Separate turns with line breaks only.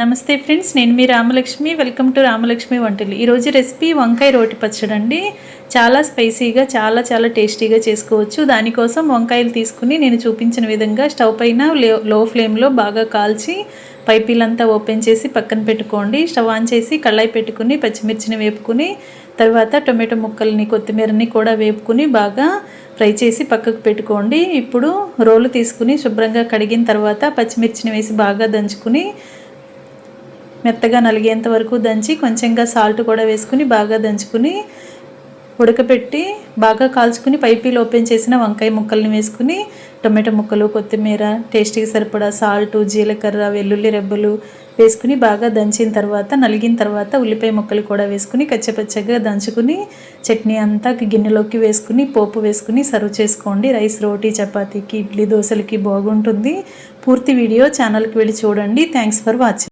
నమస్తే ఫ్రెండ్స్ నేను మీ రామలక్ష్మి. వెల్కమ్ టు రామలక్ష్మి వంటలు. ఈరోజు రెసిపీ వంకాయ రోటి పచ్చడి అండి. చాలా స్పైసీగా చాలా చాలా టేస్టీగా చేసుకోవచ్చు. దానికోసం వంకాయలు తీసుకుని నేను చూపించిన విధంగా స్టవ్ పైన లో- లో ఫ్లేమ్లో బాగా కాల్చి పైపీలంతా ఓపెన్ చేసి పక్కన పెట్టుకోండి. స్టవ్ ఆన్ చేసి కళ్ళాయి పెట్టుకుని పచ్చిమిర్చిని వేపుకుని తర్వాత టొమాటో ముక్కల్ని కొత్తిమీరని కూడా వేపుకుని బాగా ఫ్రై చేసి పక్కకు పెట్టుకోండి. ఇప్పుడు రోలు తీసుకుని శుభ్రంగా కడిగిన తర్వాత పచ్చిమిర్చిని వేసి బాగా దంచుకుని మెత్తగా నలిగేంత వరకు దంచి కొంచెంగా సాల్ట్ కూడా వేసుకుని బాగా దంచుకుని ఉడకపెట్టి బాగా కాల్చుకుని పైపీలు ఓపెన్ చేసిన వంకాయ ముక్కల్ని వేసుకుని టొమాటో ముక్కలు కొత్తిమీర టేస్టీకి సరిపడా సాల్ట్ జీలకర్ర వెల్లుల్లి రెబ్బలు వేసుకుని బాగా దంచిన తర్వాత నలిగిన తర్వాత ఉల్లిపాయ ముక్కలు కూడా వేసుకుని కచ్చపచ్చగా దంచుకుని చట్నీ అంతా గిన్నెలోకి వేసుకుని పోపు వేసుకుని సర్వ్ చేసుకోండి. రైస్ రోటీ చపాతీకి ఇడ్లీ దోశలకి బాగుంటుంది. పూర్తి వీడియో ఛానల్కి వెళ్ళి చూడండి. Thanks for watching.